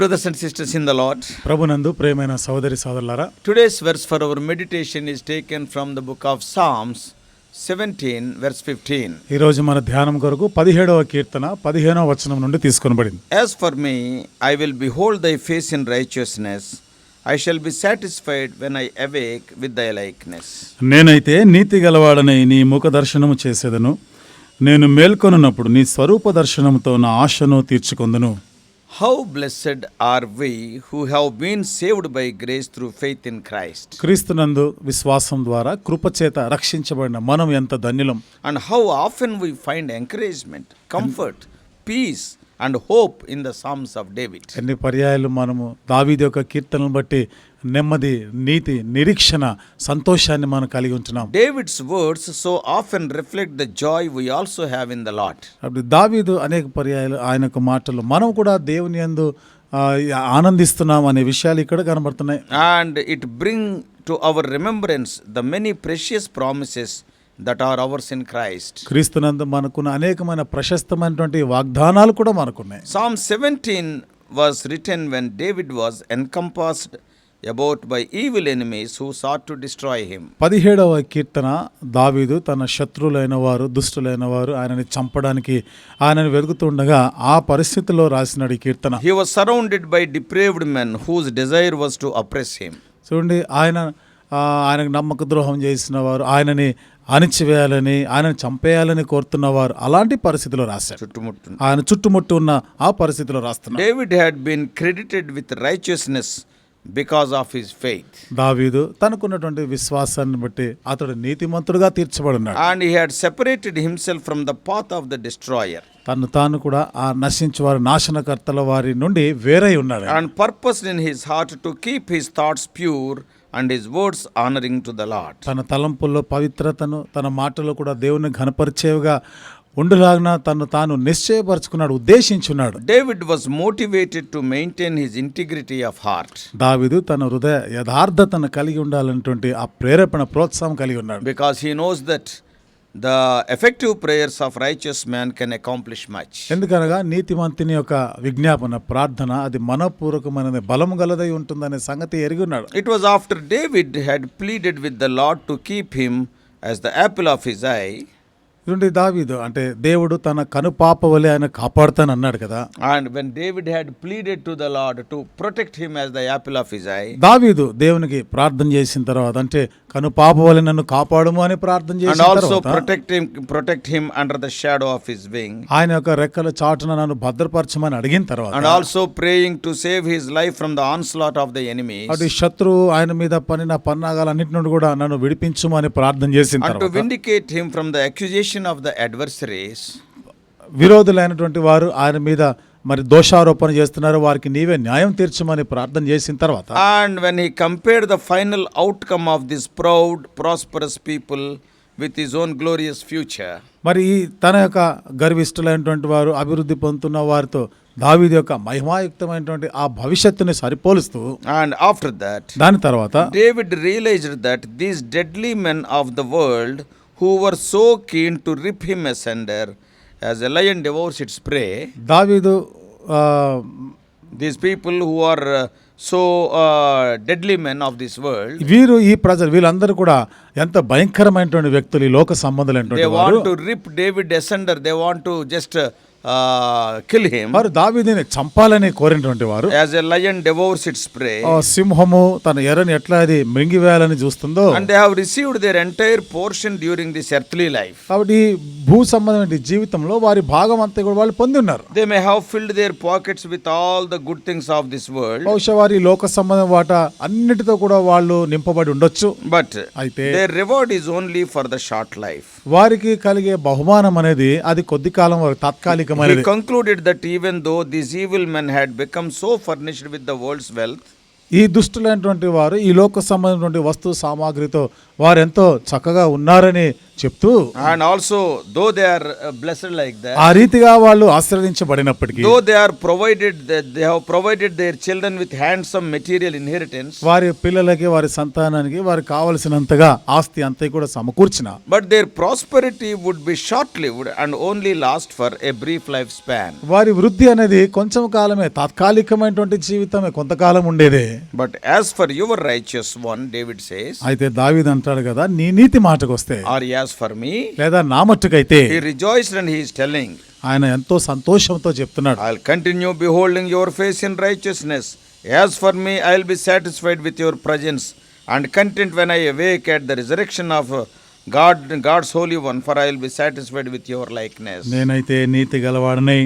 brothers and sisters in the Lord, ప్రభునందు ప్రేమైన సోదరి సోదరులారా today's verse for our meditation is taken from the book of Psalms 17, verse 15. ఈరోజు మన ధ్యానం కొరకు పదిహేడవ కీర్తన పదిహేనవ వచనం నుండి తీసుకొనబడింది As for me, I will behold thy face in righteousness. I shall be satisfied when I awake with thy likeness. నేనైతే నీతి గలవాడనై నీ ముఖ దర్శనము చేసేదను నేను మేల్కొనున్నప్పుడు నీ స్వరూప దర్శనముతో నా ఆశను తీర్చుకొందును How blessed are we who have been saved by grace through faith in Christ. క్రీస్తునందు విశ్వాసం ద్వారా కృపచేత రక్షించబడిన మనం ఎంత ధన్యులం And how often we find encouragement, comfort, peace, and hope in the Psalms of David. ఎన్ని పర్యాయాలు మనము దావీది యొక్క కీర్తనను బట్టి నెమ్మది నీతి నిరీక్షణ సంతోషాన్ని మనం కలిగి ఉంటున్నాం. David's words so of and reflect the joy we also have in the lot అప్పుడు దావీదు అనేక పర్యాయాలు ఆయన మాటలు. మనం కూడా దేవుని ఎందు ఆనందిస్తున్నాం అనే విషయాలు ఇక్కడ కనబడుతున్నాయి. And it bring to our remembrance the many precious promises that are ours in Christ క్రీస్తునందు మనకున్న అనేకమైన ప్రశస్తమైనటువంటి వాగ్దానాలు కూడా మనకున్నాయి. Psalm seventeen was written when David was encompassed about by evil enemies who sought to destroy him. పదిహేడవ కీర్తన దావీదు తన శత్రువులైన వారు దుష్టులైన వారు ఆయనని చంపడానికి ఆయనని వెతుకుతుండగా ఆ పరిస్థితిలో రాసినాడు ఈ కీర్తన He was surrounded by depraved men whose desire was to oppress him. చూడండి ఆయన ఆయనకు నమ్మక ద్రోహం చేసిన వారు ఆయనని అణిచివేయాలని ఆయనని చంపేయాలని కోరుతున్నవారు అలాంటి పరిస్థితిలో రాశాడు చుట్టుముట్టు ఆయన చుట్టుముట్టు ఉన్న ఆ పరిస్థితిలో రాస్తున్నాడు David had been credited with righteousness because of his faith. దావీదు తనకున్నటువంటి విశ్వాసాన్ని బట్టి అతడు నీతిమంతుడుగా తీర్చబడినాడు And he had separated himself from the path of the destroyer తను తాను కూడా ఆ నశించు వారి నాశనకర్తల వారి నుండి వేరై ఉన్నాడు and purposed in his heart to keep his thoughts pure and his words honoring to the Lord. తన తలంపుల్లో పవిత్రతను తన మాటలో కూడా దేవుని ఘనపరిచేవిగా ఉండులాగా తను తాను నిశ్చయపరచుకున్నాడు ఉద్దేశించున్నాడు. David was motivated to maintain his integrity of heart Daveedu తన హృదయ యథార్థతను కలిగి ఉండాలనేటువంటి ఆ ప్రేరేపణ ప్రోత్సాహం కలిగి ఉన్నాడు. Because he that the effective prayers of righteous man can accomplish much ఎందుకనగా నీతిమంతిని యొక్క విజ్ఞాపన ప్రార్థన అది మనపూర్వకమైన బలం గలదై ఉంటుందనే సంగతి ఎరుగున్నాడు it was after David had pleaded with the Lord keep him as the apple of his eye ఇటువంటి దావీదు అంటే దేవుడు తన కనుపాప వలె ఆయన కాపాడుతాను అన్నాడు కదా. And when David had pleaded to the Lord to protect him as the apple of his eye Daveedu దేవునికి ప్రార్థన చేసిన తర్వాత అంటే కనుపాప వలె నన్ను కాపాడుము అని ప్రార్థన చేసిన protect him under shadow of his wing ఆయన యొక్క రెక్కల చాటున నన్ను భద్రపరచమని అడిగిన తర్వాత and also praying to save his life from the of the enemy అటు శత్రు ఆయన మీద పని నా పన్నాగాలన్నిటి నుండి కూడా నన్ను విడిపించమని ప్రార్థన చేసిన vindicate him from the accusation of the adversaries విరోధులైనటువంటి వారు ఆయన మీద మరి దోషారోపణ చేస్తున్నారు వారికి నీవే న్యాయం తీర్చమని ప్రార్థన చేసిన తర్వాత and when he compared the final outcome of this proud prosperous people with his own glorious future మరి ఈ తన యొక్క గర్విష్ఠులైనటువంటి వారు అభివృద్ధి పొందుతున్న వారితో దావీదు యొక్క మహిమాయుక్తమైనటువంటి ఆ భవిష్యత్తుని సరిపోలుస్తూ and after that దాని తర్వాత David realized that these deadly men of the who were so keen to rip him asunder as a lion devours its prey Daveedu these people who are so deadly men of this world వీరు ఈ ప్రజలు వీళ్ళందరూ కూడా ఎంత భయంకరమైనటువంటి వ్యక్తులు ఈ లోక సంబంధాలు they want to rip David asunder they want to just kill him వారు దావీదిని చంపాలని కోరినటువంటి వారు. As a lion devours its prey సింహము తన ఎర్రని ఎట్లా అది మింగివేయాలని చూస్తుందో. And they received their entire portion during this earthly life కాబట్టి భూ సంబంధమైన జీవితంలో వారి భాగం అంతా కూడా వాళ్ళు పొంది ఉన్నారు. They may have filled their pockets with all the good things of this world బహుశా వారి లోక సంబంధం వాట అన్నిటితో కూడా వాళ్ళు నింపబడి ఉండొచ్చు. బట్ అయితే their reward only for the short life వారికి కలిగే బహుమానం అనేది అది కొద్ది కాలం వారు తాత్కాలిక ప్రతీకమైనది men had become so furnished with ఈ దుష్టులైనటువంటి వారు ఈ లోక సంబంధించినటువంటి వస్తు సామాగ్రితో వారెంతో చక్కగా ఉన్నారని చెప్తూ and also though they are blessed like that ఆ రీతిగా వాళ్ళు ఆశీర్వదించబడినప్పటికీ are provided they have provided their children with handsome material inheritance వారి పిల్లలకి వారి సంతానానికి వారికి కావాల్సినంతగా ఆస్తి అంతా కూడా సమకూర్చిన. But their prosperity would be short lived and only last for a brief life span వారి వృద్ధి అనేది కొంచెం కాలమే తాత్కాలికమైనటువంటి జీవితమే కొంతకాలం ఉండేదే. But as for your righteous one David says అయితే దావీద్ అంటాడు కదా నీ నీతి మాటకు వస్తే. ఆర్ యాస్ ఫర్ మీ లేదా నా మట్టుకైతే he rejoice and he is telling ఆయన ఎంతో సంతోషంతో చెప్తున్నాడు. I will continue beholding your face in righteousness as for me I will be satisfied with your presence and content when I awake at the resurrection of God God's holy one for I will be satisfied with your likeness నేనైతే నీతి గలవాడనై.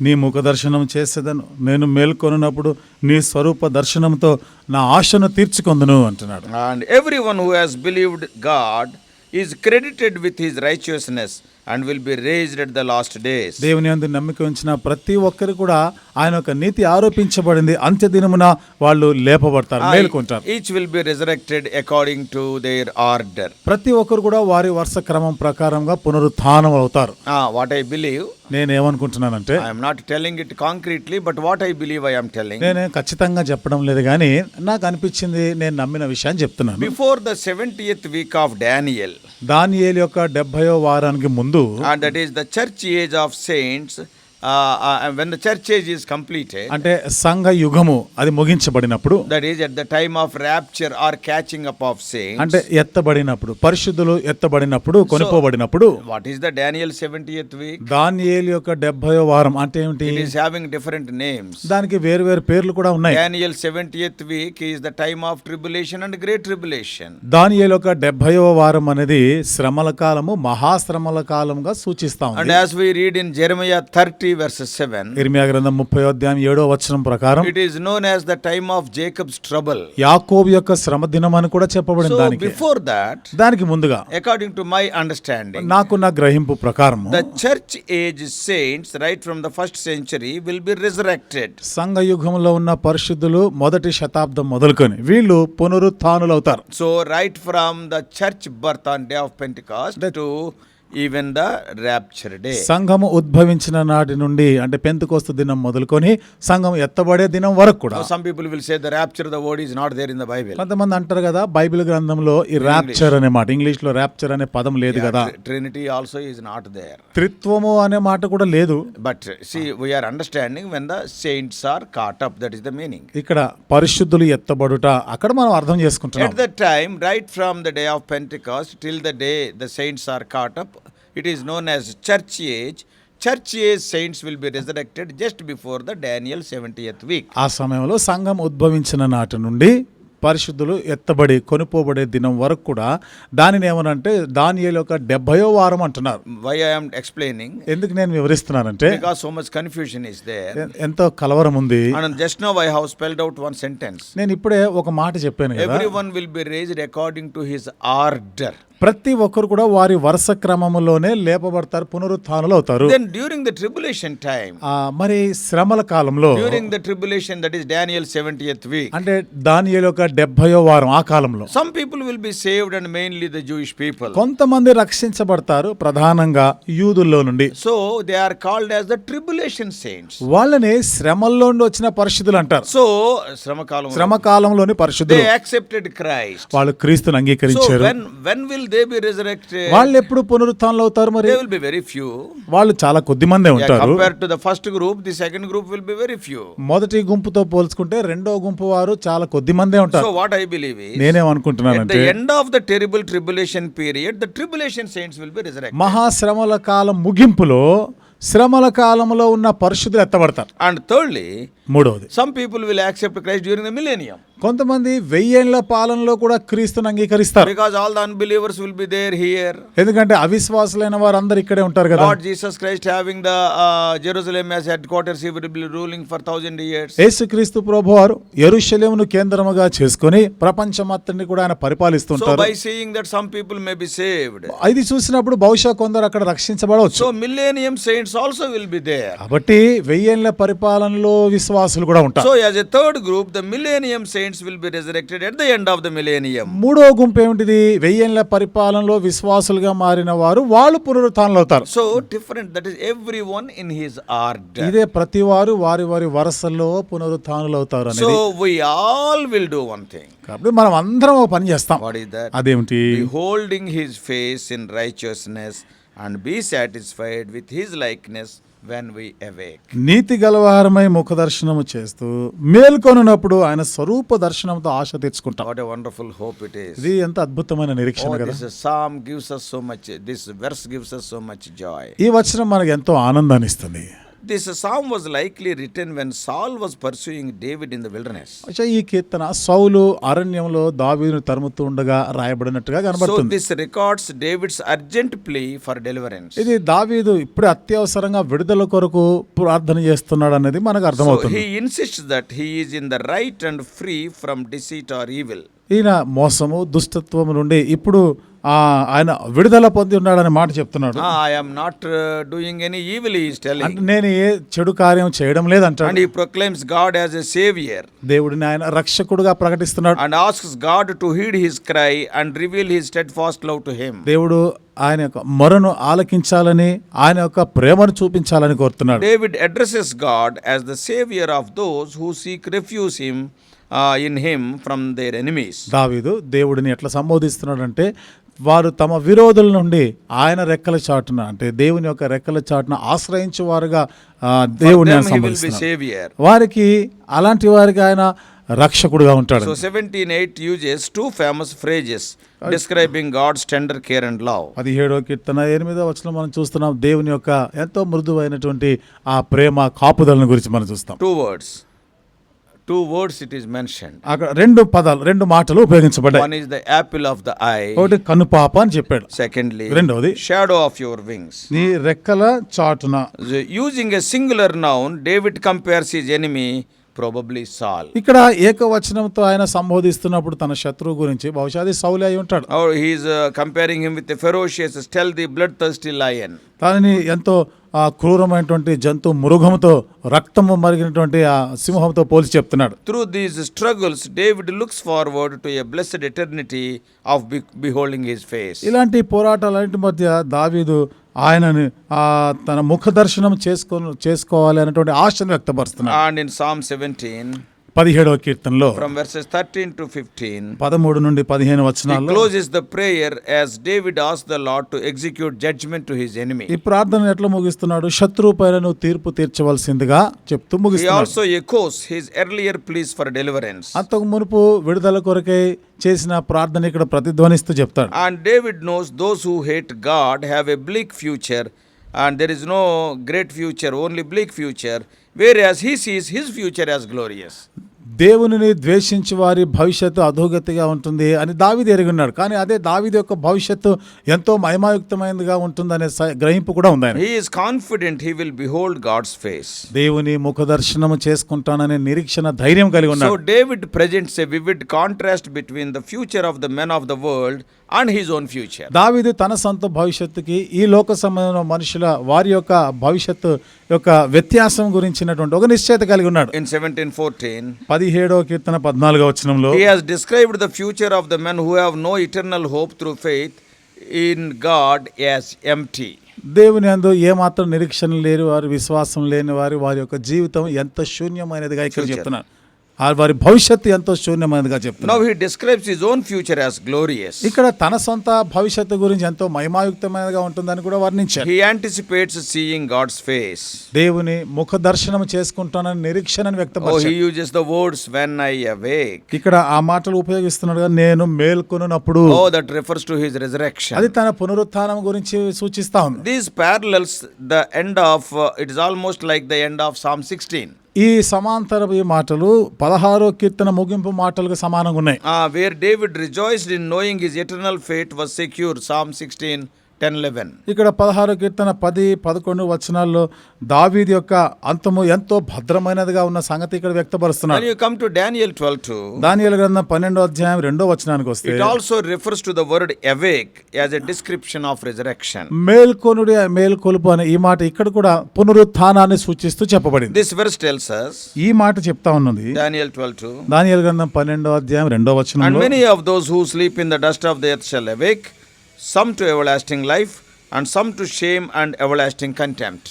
నీ ముఖ దర్శనం చేసేదను. నేను మేల్కొనినప్పుడు నీ స్వరూప దర్శనంతో నా ఆశను తీర్చుకుందును అంటున్నాడు. And every one who has believed God is credited with his righteousness and will be raised at the last days దేవుని అందు నమ్మకం ఉంచిన ప్రతి ఒక్కరు కూడా ఆయన ఒక నీతి ఆరోపించబడింది. అంత్య దినమున వాళ్ళు లేపబడతారు each will be resurrected according to their order ప్రతి ఒక్కరు కూడా వారి వరుస క్రమం ప్రకారంగా పునరుత్నం అవుతారు. వాట్ ఐ బిలీవ్ నేను ఏమనుకుంటున్నానంటే I'm not telling it concretely but what I believe I'm telling నేను ఖచ్చితంగా చెప్పడం లేదు కానీ నాకు అనిపించింది నేను నమ్మిన విషయాన్ని చెప్తున్నాను. Before the seventy week of Daniel Daniyelu యొక్క డెబ్బయో వారానికి ముందు that is the church age of saints when the is complete అంటే సంఘ యుగము అది ముగించబడినప్పుడు that is at the time of rapture or catching up of same అంటే ఎత్తబడినప్పుడు పరిశుద్ధులు ఎత్తబడినప్పుడు కొనుకోబడినప్పుడు what is the Daniel seventieth week Daniel యొక్క డెబ్బై వారం అంటే హావింగ్ డిఫరెంట్ నేమ్స్ దానికి వేరు వేరు పేర్లు కూడా ఉన్నాయి. Daniel seventieth week the time of tribulation and great tribulation Daniel యొక్క డెబ్బై వారం అనేది శ్రమల కాలము మహాశ్రమల కాలంగా సూచిస్తాం and as we read in Jeremiah thirty three seven Irmiya ముప్పై అధ్యాయం ఏడో వచనం ప్రకారం it is the time of Jacob's trouble Yakob యొక్క శ్రమ అని కూడా చెప్పబడింది దానికి. బిఫోర్ దాట్ దానికి ముందుగా అకార్డింగ్ టు మై అండర్స్టాండింగ్ నాకు నా గ్రహింపు ప్రకారం the church age saints right from first century will be resurrected సంఘ యుగంలో ఉన్న పరిశుద్ధులు మొదటి శతాబ్దం మొదలుకొని వీళ్ళు పునరుత్నులు అవుతారు so right from the church birth on day of Pentecost even the rapture day సంఘము ఉద్భవించిన నాటి నుండి అంటే పెంత కోస్త దినం మొదలుకొని సంఘం ఎత్తబడే దినం వరకు కూడా. Some people will say the rapture the word is not there in the Bible కొంతమంది అంటారు కదా బైబిల్ గ్రంథంలో ఈ ర్యాప్చర్ అనే మాట ఇంగ్లీష్లో ర్యాప్చర్ అనే పదం లేదు కదా. Trinity also is not there త్రిత్వము అనే మాట కూడా లేదు. But see see we're understanding when the saints are caught up that is the meaning ఇక్కడ పరిశుద్ధులు ఎత్తబడుట అక్కడ మనం అర్థం చేసుకుంటాం at the time right from the day of Pentecost till the day the saints are caught up it is known as church age church age saints will be resurrected just before the Daniel seventieth ఎత్ week ఆ సమయంలో సంఘం ఉద్భవించిన నాటి నుండి పరిశుద్ధులు ఎత్తబడి కొనుపోబడే దినం వరకు కూడా దానిని ఏమనంటే దాని ఒక డెబ్బయో వారం అంటున్నారు. వై ఐఎమ్ ఎక్స్ప్లెయినింగ్ ఎందుకు నేను వివరిస్తున్నానంటే so much confusion is there ఎంతో కలవరం ఉంది. Just know why how spelled out one sentence నేను ఇప్పుడే ఒక మాట చెప్పాను every one will be raise according to his order ప్రతి ఒక్కరు కూడా వారి వరుస క్రమంలోనే లేపబడతారు పునరుత్నులు అవుతారు డ్యూరింగ్ ద ట్రిబులేషన్ టైం మరి శ్రమల కాలంలో during the tribulation that is Daniel seventieth week అంటే దానియల్ యొక్క డెబ్బయో వారం ఆ కాలంలో some people will be saved and mainly the Jewish people కొంతమంది రక్షించబడతారు ప్రధానంగా యూదుల్లో నుండి. So they are called as the tribulation saints వాళ్ళని శ్రమల్లో వచ్చిన పరిస్థితులు అంటారు. సో శ్రమ శ్రమకాలం శ్రమకాలంలోని పరిస్థితులు దే యాక్సెప్టెడ్ క్రైస్ట్ వాళ్ళు క్రీస్తును అంగీకరించారు. వెన్ వెన్ విల్ వాళ్ళు ఎప్పుడు పునరుత్థానం అవుతారు మరి? దే వెరీ ఫ్యూ వాళ్ళు చాలా కొద్ది మందే ఉంటారు. Compare to first group the second group will be very few మొదటి గుంపుతో పోల్చుకుంటే రెండో గుంపు వారు చాలా కొద్ది మందే ఉంటారు. వాట్ ఐ బిలీవ్ నేనే అనుకుంటున్నాను అంటే end of the terrible tribulation period the saints will be resurrected మహాశ్రమల కాలం ముగింపులో శ్రమల కాలంలో ఉన్న పరిస్థితులు ఎత్తబడతారు. అండ్ థర్డ్లీ మూడవది. Some people will accept Christ during the millennium కొంతమంది వెయ్యేళ్ళ పాలనలో కూడా క్రీస్తుని అంగీకరిస్తారు. All the unbelievers will be there here ఎందుకంటే అవిశ్వాసులైన వారు అందరు ఇక్కడే ఉంటారు కదా. Jesus Christ having the Jerusalem as headquarters he ruling for thousand years Yesu Kreestu ప్రభువారు యెరూషలేమును కేంద్రముగా చేసుకొని ప్రపంచమంతటిని కూడా ఆయన పరిపాలిస్తుంటారు. By seeing that some people may be saved ఇది చూసినప్పుడు బహుశా కొందరు అక్కడ రక్షించబడవచ్చు. So millennium saints saints also will be there. కాబట్టి వెయ్యేళ్ళ పరిపాలనలో విశ్వాసులు కూడా ఉంటారు as a third group, the millennium saints saints will be resurrected at the end of the millennium. మూడో గుంపు ఏమిటిది వెయ్యేళ్ళ పరిపాలనలో విశ్వాసులుగా మారిన వారు వాళ్ళు పునరుత్థానంలో అవుతారు So different, that is everyone in his order. ఇదే ప్రతి వారు వారి వారి వరసల్లో పునరుత్థానులు అవుతారు అనేది So we all will do one thing. కాబట్టి మనం అందరం ఒక పని చేస్తాం is that? అదేమిటి Beholding his face in righteousness and be satisfied with his likeness when we awake. నీతి గలవారమై ముఖ దర్శనము చేస్తూ మేల్కొనున్నప్పుడు ఆయన స్వరూప దర్శనంతో ఆశ తెచ్చుకుంటాం What a wonderful hope it is. ఇది ఎంత అద్భుతమైన నిరీక్షణ Oh, కదా this psalm gives us so much, this verse gives us so much joy. ఈ వచనం మనకు ఎంతో ఆనందాన్ని ఇస్తుంది this song was likely written when Saul was pursuing David in the wilderness అచ్చా ఈ కీర్తన సౌలు అరణ్యంలో దావీను తరుముతూ ఉండగా రాయబడినట్టుగా కనబడుతుంది. This records David's urgent plea for deliverance ఇది దావీదు ఇప్పుడు అత్యవసరంగా విడుదల కొరకు ప్రార్థన చేస్తున్నాడు అనేది మనకు అర్థమవుతుంది. He insist that he is in the right and free from deceit or evil ఈయన మోసము దుష్టత్వము నుండి ఇప్పుడు ఆయన విడుదల పొంది ఉన్నాడని మాట చెప్తున్నాడు. I'm not doing any evil is telling నేను ఏ చెడు కార్యం చేయడం లేదు అంటాడు and he proclaims God as a saviour దేవుడిని ఆయన రక్షకుడుగా ప్రకటిస్తున్నాడు. And asks God to heed his cry and reveal his steadfast love to him దేవుడు ఆయన యొక్క మొరను ఆలకించాలని ఆయన యొక్క ప్రేమను చూపించాలని కోరుతున్నాడు. David addresses God as the saviour of those who seek refuge him in him from their enemies. దావీదు దేవుడిని ఎట్లా సంబోధిస్తున్నాడంటే వారు తమ విరోధుల నుండి ఆయన రెక్కల చాటున అంటే దేవుని యొక్క రెక్కల చాటున ఆశ్రయించే వారుగా savior. వారికి అలాంటి వారికి ఆయన రక్షకుడుగా ఉంటాడు So 17.8 uses two famous phrases describing God's tender care and love. పదిహేడో కీర్తన ఎనిమిదో వచనం మనం చూస్తున్నాం దేవుని యొక్క ఎంతో మృదువైనటువంటి ఆ ప్రేమ కాపుదలను గురించి మనం చూస్తాం Two words. Two words it is mention అక్కడ రెండు పదాలు రెండు మాటలు ఉపయోగించబడ్డాయి. One is the apple of the eye ఒకటి కను అని చెప్పాడు. సెకండ్లీ రెండోది షాడో ఆఫ్ యువర్ వింగ్స్ నీ రెక్కల చాటున. Using a singular noun David compares is enemy probably Saul ఇక్కడ ఏకవచనంతో ఆయన సంబోధిస్తున్నప్పుడు తన శత్రువు గురించి బహుశా అది సౌలి అయి ఉంటాడు. He's comparing him with ferocious still the blood thirsty lion దానిని ఎంతో ఆ క్రూరమైనటువంటి జంతు మృగముతో రక్తము మరిగినటువంటి ఆ సింహంతో పోల్చి చెప్తున్నాడు Through these struggles, David looks forward to a blessed eternity of be- beholding his face. ఇలాంటి పోరాటాలన్నింటి మధ్య దావీదు ఆయనని ఆ తన ముఖ దర్శనం చేసుకో చేసుకోవాలి అనేటువంటి ఆశను వ్యక్తపరుస్తున్నాడు And in Psalm 17, పదిహేడవ కీర్తనలో ఫ్రమ్ థర్టీన్ టు ఫిఫ్టీన్ పదమూడు నుండి పదిహేను వచ్చిన close prayer David as the execute judgment to ఈ ప్రార్థన ఎట్లా ముగిస్తున్నాడు? శత్రువు పైన తీర్పు తీర్చవలసిందిగా చెప్తూ ముగిస్తు ఆల్సో ఎకోస్ ఫర్ డెలివరెన్స్ అంతకు మునుపు విడుదల కొరకై చేసిన ప్రార్థన ఇక్కడ ప్రతిధ్వనిస్తూ చెప్తాడు. And David knows those who hate God have a bleak future and there is no great future only bleak future whereas he sees his future as glorious దేవునిని ద్వేషించి వారి భవిష్యత్తు అధోగతిగా ఉంటుంది అని దావిది ఎరిగి ఉన్నాడు కానీ అదే దావిది యొక్క భవిష్యత్తు ఎంతో మహిమాయుక్తమైనదిగా ఉంటుందనే స- గ్రహింపు కూడా ఉంది He is confident he will behold God's face. దేవుని ముఖ దర్శనము చేసుకుంటాననే నిరీక్షణ ధైర్యం కలిగి ఉన్నాడు David presents a vivid contrast between the future of the men of the world and his own future. దావీదు తన సొంత భవిష్యత్తుకి ఈ లోక సంబంధమైన మనుషుల వారి యొక్క భవిష్యత్తు యొక్క వ్యత్యాసం గురించినటువంటి ఒక నిశ్చయత కలిగి ఉన్నాడు In 1714, పదిహేడవ కీర్తన పద్నాలుగో వచనంలో he has described the future of the men who have no eternal hope through faith in God as empty. దేవుని అందు ఏమాత్రం నిరీక్షణ లేని వారి విశ్వాసం లేని వారి వారి యొక్క జీవితం ఎంత శూన్యమైనదిగా ఇక్కడ. చెప్తున్నారు వారి భవిష్యత్తు ఎంతో శూన్యమైనదిగా చెప్తున్నారు. He describes his own future as glorious ఇక్కడ తన సొంత భవిష్యత్తు గురించి ఎంతో మహిమాయుక్తమైనగా ఉంటుందని కూడా వర్ణించారు. యాంటిసిపేట్స్ సీయింగ్ గాడ్స్ ఫేస్ దేవుని ముఖ దర్శనం చేసుకుంటానని నిరీక్షణను వ్యక్తపరిచారు he uses the words when I awake ఇక్కడ ఆ మాటలు ఉపయోగిస్తున్నాడు నేను మేల్కొనునప్పుడు ఓ that refers to his resurrection అది తన పునరుత్థానం గురించి సూచిస్తా ఉంది. These parallels the end of it is almost like the end of Psalm 16 ఈ సమాంతర ఈ మాటలు పదహారో కీర్తన ముగింపు మాటలకు సమానంగా ఉన్నాయి. Where David rejoiced in knowing his eternal fate was secure Psalm sixteen 16, 10 11. ఇక్కడ పదహారు కీర్తన పది పదకొండు వచనాల్లో దావీది యొక్క అంతము ఎంతో భద్రమైనదిగా ఉన్న సంగతి ఇక్కడ వ్యక్తపరుస్తున్నాడు you come to Daniel 12 2, దానియేలు గ్రంథం పన్నెండో అధ్యాయం రెండో వచనానికి వస్తే it also refers to the word awake as a description of resurrection. మేల్కొనుడి మేల్కొలుపు అనే ఈ మాట ఇక్కడ కూడా పునరుత్థానాన్ని సూచిస్తూ చెప్పబడింది This verse tells us, ఈ మాట చెప్తా ఉన్నది Daniel 12 2, దానియేలు గ్రంథం పన్నెండో అధ్యాయం రెండో వచనంలో many of those who sleep in the dust of the earth shall awake, some to everlasting life, and some to shame and everlasting contempt.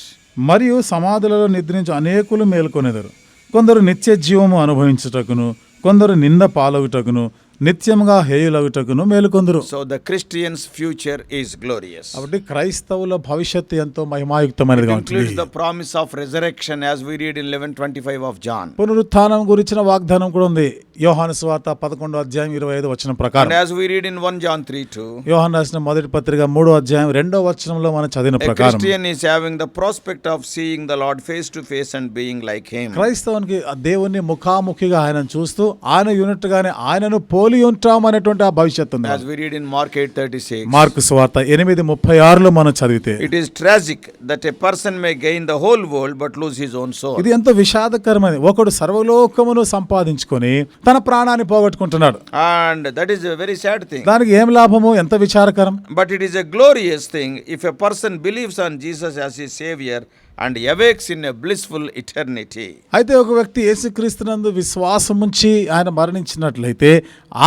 మరియు సమాధులలో నిద్రించు అనేకులు మేల్కొనెదరు కొందరు నిత్య జీవము అనుభవించుటకును కొందరు నింద పాలగుటకును నిత్యముగా హేయులగుటకును మేలుకొందరు So the Christian's future is glorious. కాబట్టి క్రైస్తవుల భవిష్యత్తు ఎంతో మహిమాయుక్తమైనదిగా ఉంటుంది includes the promise of resurrection as we read in 1125 of John. పునరుత్థానం గురించిన వాగ్దానం కూడా ఉంది యోహాను స్వార్త పదకొండో అధ్యాయం ఇరవై ఐదు And ప్రకారం as we read in 1 John 3 2, యోహాను రాసిన మొదటి పత్రిక మూడో అధ్యాయం రెండో వచనంలో మనం చదివిన ప్రకారం Christian is having the prospect of seeing the Lord face to face and being like him. క్రైస్తవునికి దేవుణ్ణి ముఖాముఖిగా ఆయన చూస్తూ ఆయన యూనిట్గానే ఆయనను పోలి ఉంటాం అనేటువంటి ఆ భవిష్యత్తు ఉంది As we read in Mark 8:36, Mark స్వార్త ఎనిమిది ముప్పై ఆరులో మనం చదివితే it is tragic that a person may gain the whole world but lose his own soul. ఇది ఎంతో విషాదకరమైనది ఒకడు సర్వలోకమును సంపాదించుకొని తన ప్రాణాన్ని పోగొట్టుకుంటున్నాడు. And that is very sad thing దానికి ఏం లాభము? ఎంత విచారకరం? But it is a glorious thing if a person believes on Jesus as the saviour and awakes in a blissful eternity అయితే ఒక వ్యక్తి యేసుక్రీస్తునందు విశ్వాసం ఉంచి ఆయన మరణించినట్లయితే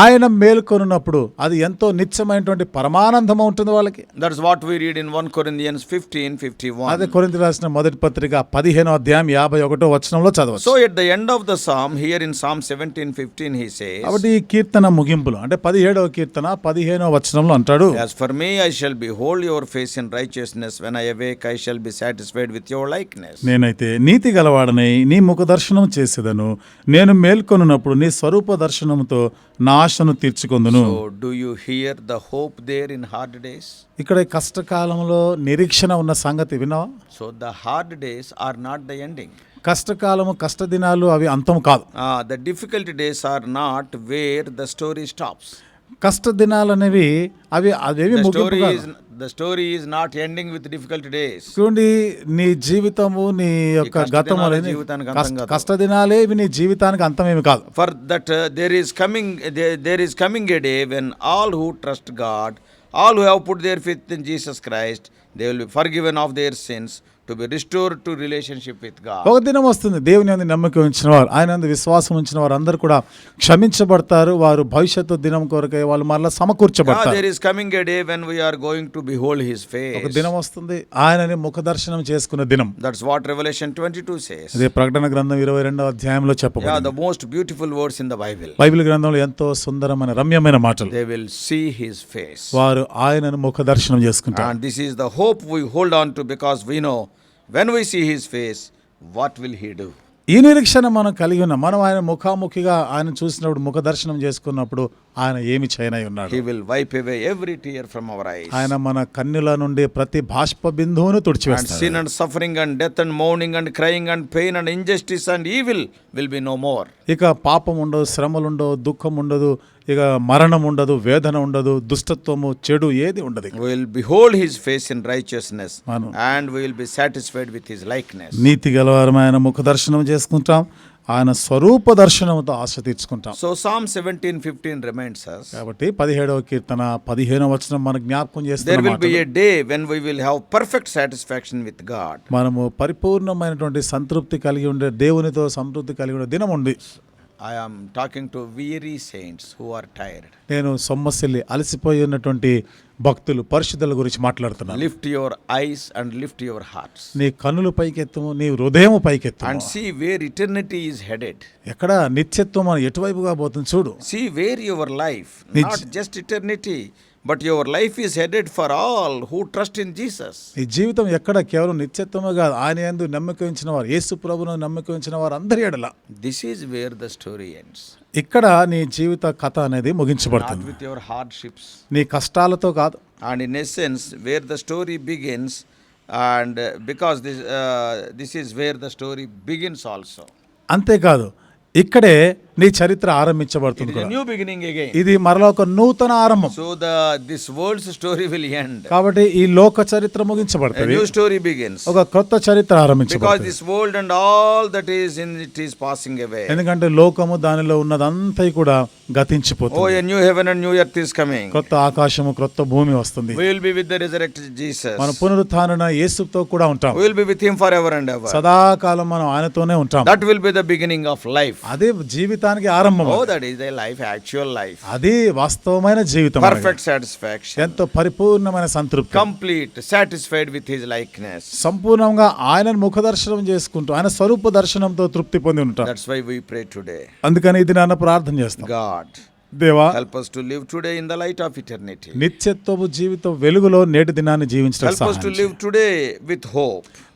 ఆయన మేల్కొనున్నప్పుడు అది ఎంతో నిత్యమైనటువంటి పరమానందం ఉంటుంది వాళ్ళకి? That's what we read in one Corinthians fifteen fifty one అదే కొరింది రాసిన మొదటి పత్రిక పదిహేనో అధ్యాయం యాభై ఒకటో వచనంలో చదవ so at the end of the Psalm here in Psalm seventeen fifteen he say కాబట్టి ఈ కీర్తన ముగింపులు అంటే పదిహేడవ కీర్తన పదిహేనో వచనంలో అంటాడు. For me I shall behold your face in righteousness when I awake I shall be satisfied with your your likeness నేనైతే నీతి గలవాడనై నీ ముఖ దర్శనం చేసేదను. నేను మేల్కొనున్నప్పుడు నీ స్వరూప దర్శనంతో నాశను తీర్చుకుందును. Do you hear the hope there in hard days ఇక్కడ కష్టకాలంలో నిరీక్షణ ఉన్న సంగతి వినో so the hard days are not the ending కష్టకాలము కష్ట దినాలు అవి అంతం కాదు. The difficult days are not where the story stops కష్ట దినాలు అనేవి అవి అదేవి the story is not ending with difficult days. చూడండి నీ జీవితము నీ యొక్క గతం జీవితానికి కష్ట- దినాలే ఇవి నీ జీవితానికి అంతమేమి కాదు For that uh, there is coming there, there is coming a day when all who trust God, all who have put their faith in Jesus Christ, they will be forgiven of their to be restore to relationship with God ఒక దినం వస్తుంది దేవుని అందు నమ్మకం ఉంచిన వారు ఆయన అందు విశ్వాసం ఉంచిన వారు అందరూ కూడా క్షమించబడతారు వారు భవిష్యత్తు దినం కొరకే వాళ్ళు మరలా సమకూర్చబడతారు. There is coming a day when we are going to behold his face ఒక దినం వస్తుంది ఆయనని ముఖ దర్శనం చేసుకునే దినం. దట్స్ వాట్ రివల్యూషన్ 22 సేస్ అదే ప్రకటన గ్రంథం 22వ అధ్యాయంలో చెప్పబడింది. Are the most beautiful words in the Bible Bible గ్రంథంలో ఎంతో సుందరమైన రమ్యమైన మాటలు. They will see his face వారు ఆయనను ముఖ దర్శనం చేసుకుంటారు. And this is the hope we hold on to because we know when we see his face what will he do ఈ నిరీక్షణ మనం కలిగి ఉన్న. మనం ఆయన ముఖాముఖిగా ఆయన చూసినప్పుడు ముఖ దర్శనం చేసుకున్నప్పుడు ఆయన ఏమి చైనై ఉన్నాడు? He will wipe away every tear from our eyes ఆయన మన కన్నుల నుండి ప్రతి బాష్ప బిందువును తుడిచివేస్తాడు. Sin and suffering and death and mourning and crying and pain and injustice and evil will be no ఇక పాపం ఉండదు శ్రమలు ఉండవు దుఃఖం ఉండదు ఇక మరణం ఉండదు వేదన ఉండదు దుష్టత్వము చెడు ఏది ఉండదు will be hold his face in righteousness and will be satisfied with his likeness నీతి గలవారం ఆయన ముఖ దర్శనం చేసుకుంటాం ఆయన స్వరూప దర్శనంతో ఆశ తీర్చుకుంటాం. So Psalm seventeen fifteen reminds us కాబట్టి పదిహేడవ కీర్తన పదిహేనవ వచనం మనకు జ్ఞాపకం చేస్తే will be day when we will have perfect satisfaction with God మనము పరిపూర్ణమైనటువంటి సంతృప్తి కలిగి ఉండే దేవునితో సంతృప్తి కలిగి ఉండే దినం ఉంది. I I am talking to weary saints who are tired నేను సొమ్మసిల్లి అలసిపోయి ఉన్నటువంటి భక్తులు పరిశుద్ధుల గురించి మాట్లాడుతున్నాను. Lift your eyes and lift your hearts నీ కన్నులు పైకెత్తు నీ హృదయం పైకెత్తు and see where eternity is headed ఎక్కడ నిత్యత్వం ఎటువైపుగా పోతుంది చూడు. See where your life just eternity but your life is headed for all who trust in Jesus ఈ జీవితం ఎక్కడ కేవలం నిత్యత్వమే కాదు ఆయన ఎందు నమ్మకం వారు యేసు ప్రభును నమ్మకం వారు అందరి ఎడల. This is where the story ends ఇక్కడ నీ జీవిత కథ అనేది ముగించబడుతుంది. విత్ యువర్ హార్డ్షిప్స్ నీ కష్టాలతో కాదు. And in essence where the story begins and because this this is where the story begins also అంతేకాదు ఇక్కడే నీ చరిత్ర ఆరంభించబడుతుంది న్యూ బిగినింగ్ ఇది మరలా నూతన ఆరంభం. So the this world's story will end కాబట్టి ఈ లోక చరిత్ర ముగించబడుతుంది. న్యూ స్టోరీ బిగిన్స్ ఒక కొత్త చరిత్ర ఆరంభించబడుతుంది. World and all that is in it is passing away ఎందుకంటే లోకము దానిలో ఉన్నదంతా కూడా గతించిపోతుంది. New heaven new year is కొత్త ఆకాశము కొత్త భూమి వస్తుంది. Will be with the resurrected మన పునరుత్థానన యేసుతో కూడా ఉంటాం. With him for ever and ever సదాకాలం మనం ఆయనతోనే ఉంటాం. That will be the beginning of life అదే జీవితం జీవితానికి ఆరంభం అది. వాస్తవమైన జీవితం పర్ఫెక్ట్ సాటిస్ఫాక్షన్ ఎంతో పరిపూర్ణమైన సంతృప్తి. Complete satisfied with his likeness సంపూర్ణంగా ఆయన ముఖ దర్శనం చేసుకుంటూ ఆయన స్వరూప దర్శనంతో తృప్తి పొంది ఉంటాడు that's why we pray today అందుకని ఇది నాన్న ప్రార్థన చేస్తాం. గాడ్ దేవా help us to live today in the light of eternity నిత్యత్వపు జీవితం వెలుగులో నేటి దినాన్ని జీవించడం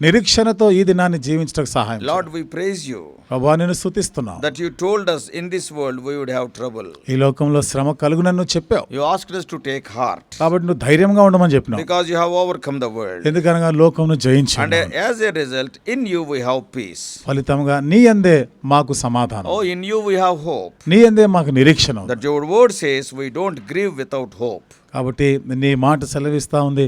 నిరీక్షణతో ఈ దినాన్ని జీవించడానికి సహాయం లార్డ్ వి ప్రైజ్ యు ప్రభు నేను స్తుతిస్తున్నా. That you told us in this world we would have trouble ఈ లోకంలో శ్రమ కలుగునను చెప్పావు. You asked us to take heart కాబట్టి నువ్వు ధైర్యంగా ఉండమని చెప్పినావు. Because you have overcome the world ఎందుకనగా లోకమును జయించావు. And as a result in you we have peace ఫలితంగా నీ యందే మాకు సమాధానం. ఓ in you we have hope నీ యందే మాకు నిరీక్షణ that your word says we don't grieve without hope కాబట్టి నీ మాట సెలవిస్తా ఉంది.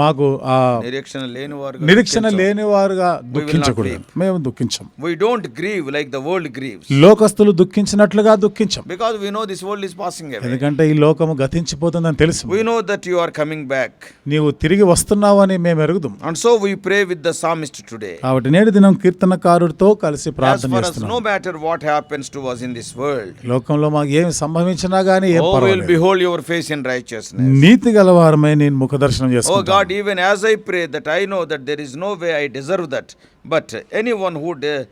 మాకు ఆ నిరీక్షణ లేని వారు నిరీక్షణ లేని వారుగా దుఃఖించకూడదు. మేము దుఃఖించం. We don't grieve like the world grieve లోకస్తులు దుఃఖించినట్లుగా దుఃఖించం. Because we know this world is passing away ఎందుకంటే ఈ లోకము గతించిపోతుందని తెలుసు. We know that you are coming back నీవు తిరిగి వస్తున్నావని మేము ఎరుగుదాం. And so we pray with the Psalmist today కాబట్టి నేటి దినం కీర్తనకారుడితో కలిసి ప్రార్థన చేస్తున్నాం. No matter what happens to us in this world లోకంలో మాకు ఏమి సంభవించినా గానీ ఏ పర్వాలేదు we will behold your face in righteousness నీతి గలవారమే నేను ముఖదర్శనం చేసుకుంటాను. God, even as I pray that I know that there is no way I deserve that, but anyone who, de-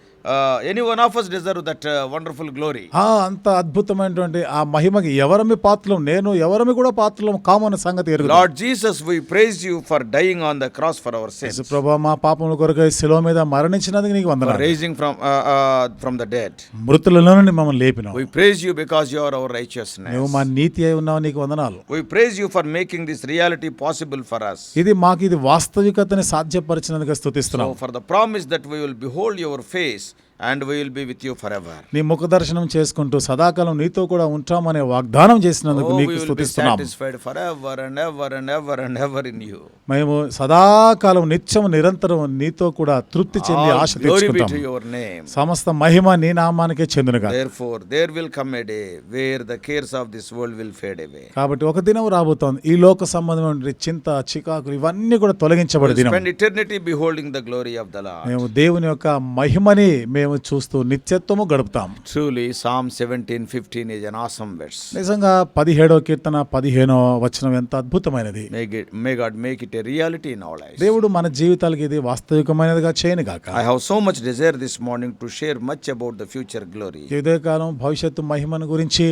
any of us deserve that wonderful glory అంత అద్భుతమైనటువంటి ఆ మహిమకి ఎవరమి పాత్రలం నేను ఎవరమి కూడా పాత్రలం కామన్ సంగతి ఎరుగు Jesus we praise you for dying on the cross for our sins ప్రభువా మా కొరకు శిలువ మీద మరణించినందుకు నీకు వందనాలు. Rising from from the dead మృతులలో మమ్మల్ని లేపినావు. We praise you because you are our righteousness మా నీతి అయి ఉన్నావు నీకు వందనాలు. We praise you for making this reality possible for us. ఇది మాకు ఇది వాస్తవికతని సాధ్యపరిచినందుకు స్తుతిస్తున్నాం. For the promise that we will behold your face and we will be with you forever. నీ ముఖ దర్శనం చేసుకుంటూ సదాకాలం నీతో కూడా ఉంటామనే వాగ్దానం చేసినందుకు Oh, we నీకు will be స్థుతిస్తున్నాం satisfied forever and ever and ever and ever in you. మేము సదాకాలం నిత్యం నిరంతరం నీతో కూడా తృప్తి చెంది ఆశ తెచ్చుకుంటాం your name. సమస్త మహిమ నీ నామానికే చెందునుగా Therefore, there will come a day where the cares of this world will fade away. కాబట్టి ఒక దినం రాబోతోంది ఈ లోక సంబంధమైన చింత చికాకులు ఇవన్నీ కూడా తొలగించబడి దినం spend eternity beholding the glory of the Lord. మేము దేవుని యొక్క మహిమని మేము మేము చూస్తూ నిత్యత్వము గడుపుతాం. Truly Psalm seventeen fifteen is an awesome verse నిజంగా పదిహేడో కీర్తన పదిహేనో వచనం ఎంత అద్భుతమైనది. May God make it reality in our దేవుడు మన జీవితాలకి ఇది వాస్తవికమైనదిగా చేయను గాక I have so much desire this morning to share much about the future glory ఇదే కాలం భవిష్యత్తు మహిమను గురించి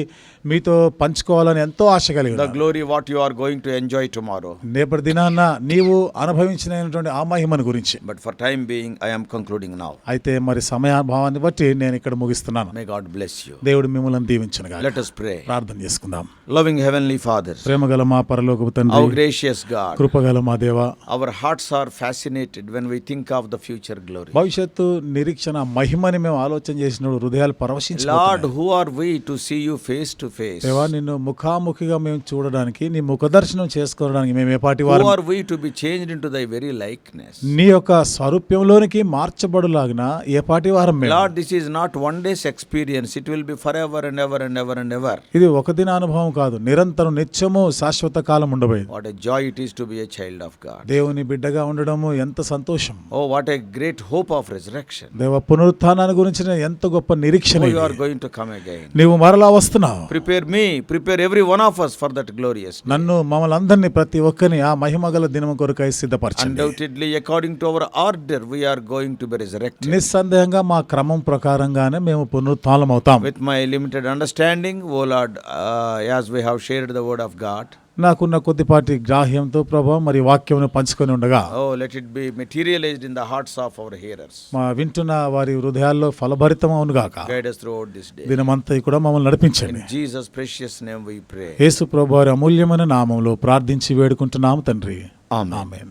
మీతో పంచుకోవాలని ఎంతో ఆశ కలిగి the glory what you are going to enjoy tomorrow నేపటి దినాన్న నీవు అనుభవించినటువంటి ఆ మహిమను గురించి. But for time being I'm concluding now అయితే మరి సమయం భావాన్ని బట్టి నేను ఇక్కడ ముగిస్తున్నాను. మే గాడ్ బ్లెస్ యు దేవుడు మిమ్మల్ని దీవించనగా లెట్ us ప్రే ప్రార్థన చేసుకుందాం. లవింగ్ హెవెన్లీ ఫాదర్ ప్రేమగల మా పరలోకపు తండ్రి అవర్ గ్రేషియస్ గాడ్ కృపగల మా దేవ our hearts are fascinated when we think of the future glory భవిష్యత్తు నిరీక్షణ మహిమని మేము ఆలోచన చేసినప్పుడు హృదయాలు పరవశించు Lord who are we to see you face to face దేవా నిన్ను ముఖాముఖిగా మేము చూడడానికి నీ ముఖ దర్శనం చేసుకోవడానికి మేము ఏ పాటి వారు who are we to be changed into the very likeness నీ యొక్క స్వరూప్యంలోనికి మార్చబడులాగిన ఏ పాటి వారం Lord this is not one day's experience. It will be for ever and ever and ever and ever. ఇది ఒక దిన అనుభవం కాదు నిరంతరం నిత్యము శాశ్వత కాలం ఉండబోయేది. What a joy it is to be a child of God దేవుని బిడ్డగా ఉండడము ఎంత సంతోషం. ఓ what a great hope of resurrection దేవ పునరుత్థానాన్ని గురించి ఎంత గొప్ప నిరీక్షణ యు ఆర్ టు కమ్ నీవు మరలా వస్తున్నావు. Prepare me prepare every one of us for that glorious నన్ను మమ్మల్ని అందరినీ ప్రతి ఒక్కరిని ఆ మహిమగల దినము కొరకై సిద్ధపరచండి. Undoubtedly according to our order we are going to be resurrected నిస్సందేహంగా మా ఆ క్రమం ప్రకారంగానే మేము పునరుత్లం అవుతాం with my limited understanding oh Lord as we have shared the word of God నాకున్న కొద్దిపాటి గ్రాహ్యంతో ప్రభావం మరి వాక్యం పంచుకొని ఉండగా ఓ let it be materialised in the hearts of our hearers మా వింటున్న వారి హృదయాల్లో ఫలభరితం అవును కాక గైడ్ అస్ త్రూఅవుట్ కూడా మమ్మల్ని నడిపించండి. Jesus precious name we pray యేసు ప్రభువారి అమూల్యమైన నామంలో ప్రార్థించి వేడుకుంటున్నాము తండ్రి. ఆ ఆమేన్.